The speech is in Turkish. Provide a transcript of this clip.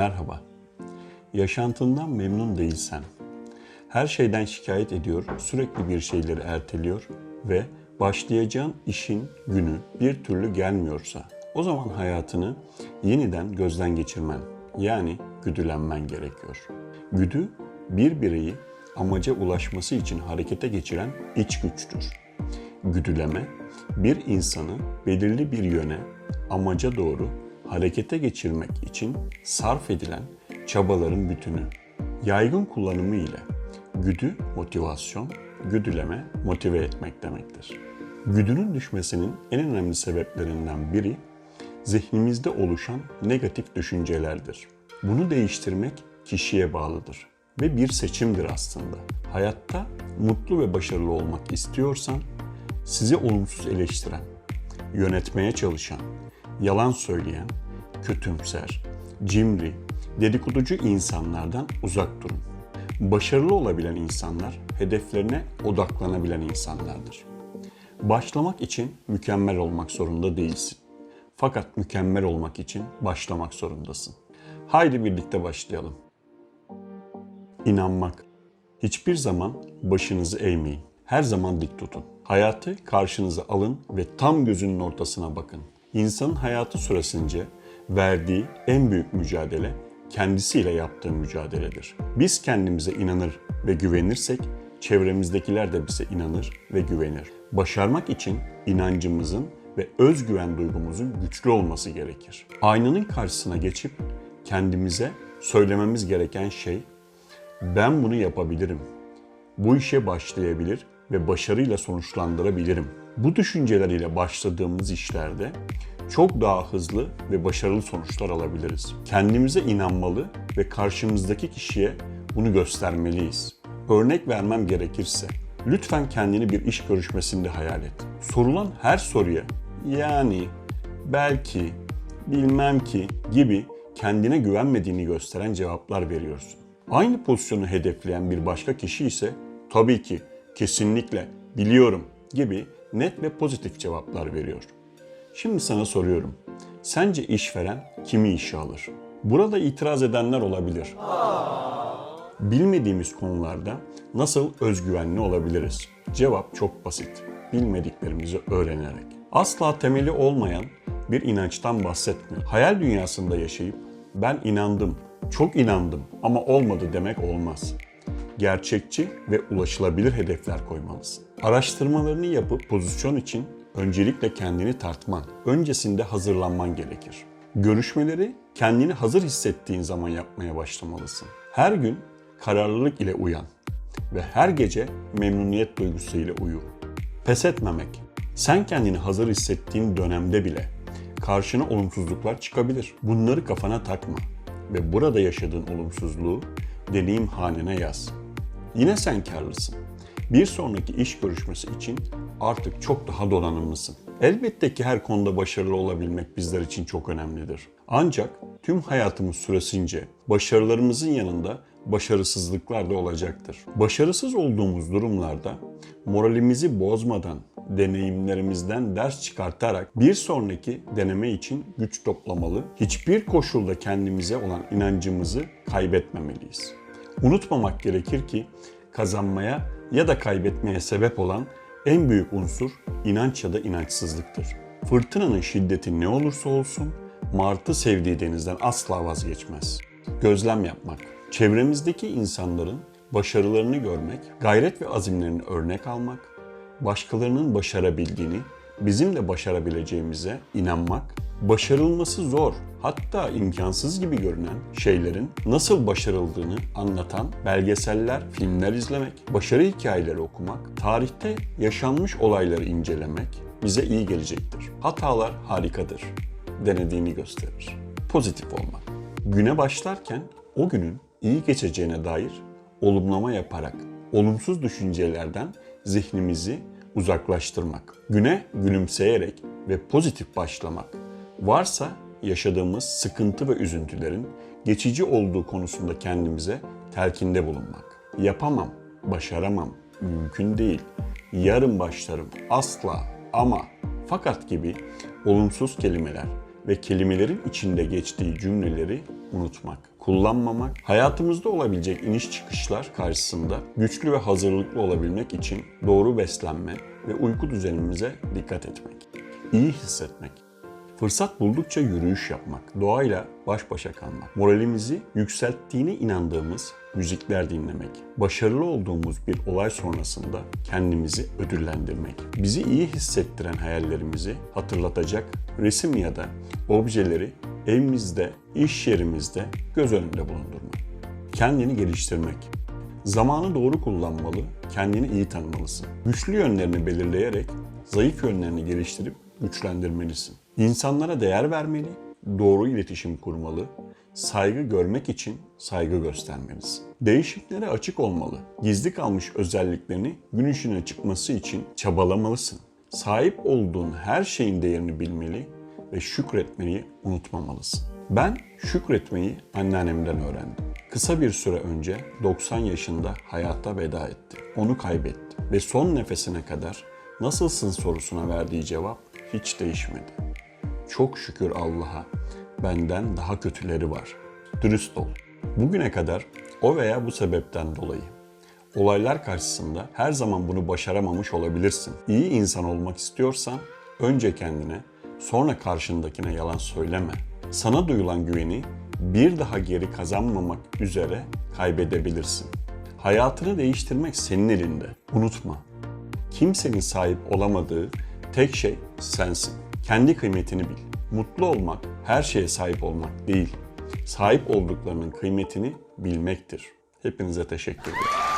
Merhaba. Yaşantından memnun değilsen, her şeyden şikayet ediyor, sürekli bir şeyleri erteliyor ve başlayacağın işin günü bir türlü gelmiyorsa, o zaman hayatını yeniden gözden geçirmen, yani güdülenmen gerekiyor. Güdü, bir bireyi amaca ulaşması için harekete geçiren iç güçtür. Güdüleme, bir insanı belirli bir yöne, amaca doğru harekete geçirmek için sarf edilen çabaların bütünü. Yaygın kullanımı ile güdü motivasyon, güdüleme motive etmek demektir. Güdünün düşmesinin en önemli sebeplerinden biri zihnimizde oluşan negatif düşüncelerdir. Bunu değiştirmek kişiye bağlıdır ve bir seçimdir aslında. Hayatta mutlu ve başarılı olmak istiyorsan sizi olumsuz eleştiren, yönetmeye çalışan, yalan söyleyen, kötümser, cimri, dedikoducu insanlardan uzak durun. Başarılı olabilen insanlar hedeflerine odaklanabilen insanlardır. Başlamak için mükemmel olmak zorunda değilsin. Fakat mükemmel olmak için başlamak zorundasın. Haydi birlikte başlayalım. İnanmak. Hiçbir zaman başınızı eğmeyin. Her zaman dik tutun. Hayatı karşınıza alın ve tam gözünün ortasına bakın. İnsanın hayatı süresince verdiği en büyük mücadele kendisiyle yaptığı mücadeledir. Biz kendimize inanır ve güvenirsek çevremizdekiler de bize inanır ve güvenir. Başarmak için inancımızın ve özgüven duygumuzun güçlü olması gerekir. Aynanın karşısına geçip kendimize söylememiz gereken şey ben bunu yapabilirim. Bu işe başlayabilir ve başarıyla sonuçlandırabilirim. Bu düşünceler ile başladığımız işlerde çok daha hızlı ve başarılı sonuçlar alabiliriz. Kendimize inanmalı ve karşımızdaki kişiye bunu göstermeliyiz. Örnek vermem gerekirse, lütfen kendini bir iş görüşmesinde hayal et. Sorulan her soruya yani, belki, bilmem ki gibi kendine güvenmediğini gösteren cevaplar veriyorsun. Aynı pozisyonu hedefleyen bir başka kişi ise tabii ki, kesinlikle, biliyorum gibi net ve pozitif cevaplar veriyor. Şimdi sana soruyorum. Sence işveren kimi işe alır? Burada itiraz edenler olabilir. Bilmediğimiz konularda nasıl özgüvenli olabiliriz? Cevap çok basit. Bilmediklerimizi öğrenerek. Asla temeli olmayan bir inançtan bahsetmiyor. Hayal dünyasında yaşayıp ben inandım, çok inandım ama olmadı demek olmaz. Gerçekçi ve ulaşılabilir hedefler koymalısın. Araştırmalarını yapıp pozisyon için öncelikle kendini tartman, öncesinde hazırlanman gerekir. Görüşmeleri kendini hazır hissettiğin zaman yapmaya başlamalısın. Her gün kararlılık ile uyan ve her gece memnuniyet duygusuyla uyu. Pes etmemek. Sen kendini hazır hissettiğin dönemde bile karşına olumsuzluklar çıkabilir. Bunları kafana takma ve burada yaşadığın olumsuzluğu deneyim hanene yaz. Yine sen karlısın. Bir sonraki iş görüşmesi için artık çok daha donanımlısın. Elbette ki her konuda başarılı olabilmek bizler için çok önemlidir. Ancak tüm hayatımız süresince başarılarımızın yanında başarısızlıklar da olacaktır. Başarısız olduğumuz durumlarda moralimizi bozmadan, deneyimlerimizden ders çıkartarak bir sonraki deneme için güç toplamalı, hiçbir koşulda kendimize olan inancımızı kaybetmemeliyiz. Unutmamak gerekir ki kazanmaya ya da kaybetmeye sebep olan en büyük unsur inanç ya da inançsızlıktır. Fırtınanın şiddeti ne olursa olsun martı sevdiği denizden asla vazgeçmez. Gözlem yapmak, çevremizdeki insanların başarılarını görmek, gayret ve azimlerini örnek almak, başkalarının başarabildiğini, bizim de başarabileceğimize inanmak, başarılması zor, hatta imkansız gibi görünen şeylerin nasıl başarıldığını anlatan belgeseller, filmler izlemek, başarı hikayeleri okumak, tarihte yaşanmış olayları incelemek bize iyi gelecektir. Hatalar harikadır. Denediğini gösterir. Pozitif olmak. Güne başlarken o günün iyi geçeceğine dair olumlama yaparak olumsuz düşüncelerden zihnimizi uzaklaştırmak. Güne gülümseyerek ve pozitif başlamak. Varsa yaşadığımız sıkıntı ve üzüntülerin geçici olduğu konusunda kendimize telkinde bulunmak. Yapamam, başaramam, mümkün değil, yarın başlarım, asla, ama, fakat gibi olumsuz kelimeler ve kelimelerin içinde geçtiği cümleleri unutmak. Kullanmamak, hayatımızda olabilecek iniş çıkışlar karşısında güçlü ve hazırlıklı olabilmek için doğru beslenme ve uyku düzenimize dikkat etmek, iyi hissetmek, Fırsat buldukça yürüyüş yapmak, doğayla baş başa kalmak, moralimizi yükselttiğine inandığımız müzikler dinlemek, başarılı olduğumuz bir olay sonrasında kendimizi ödüllendirmek, bizi iyi hissettiren hayallerimizi hatırlatacak resim ya da objeleri evimizde, iş yerimizde göz önünde bulundurmak, kendini geliştirmek, Zamanı doğru kullanmalı, kendini iyi tanımalısın. Güçlü yönlerini belirleyerek zayıf yönlerini geliştirip güçlendirmelisin. İnsanlara değer vermeli, doğru iletişim kurmalı, saygı görmek için saygı göstermelisin. Değişimlere açık olmalı. Gizli kalmış özelliklerini gün ışığına çıkması için çabalamalısın. Sahip olduğun her şeyin değerini bilmeli ve şükretmeyi unutmamalısın. Ben şükretmeyi anneannemden öğrendim. Kısa bir süre önce 90 yaşında hayata veda etti. Onu kaybetti ve son nefesine kadar nasılsın sorusuna verdiği cevap hiç değişmedi. Çok şükür Allah'a benden daha kötüleri var. Dürüst ol. Bugüne kadar o veya bu sebepten dolayı Olaylar karşısında her zaman bunu başaramamış olabilirsin. İyi insan olmak istiyorsan önce kendine, sonra karşındakine yalan söyleme. Sana duyulan güveni bir daha geri kazanmamak üzere kaybedebilirsin. Hayatını değiştirmek senin elinde. Unutma. Kimsenin sahip olamadığı tek şey sensin. Kendi kıymetini bil. Mutlu olmak her şeye sahip olmak değil. Sahip olduklarının kıymetini bilmektir. Hepinize teşekkür ederim.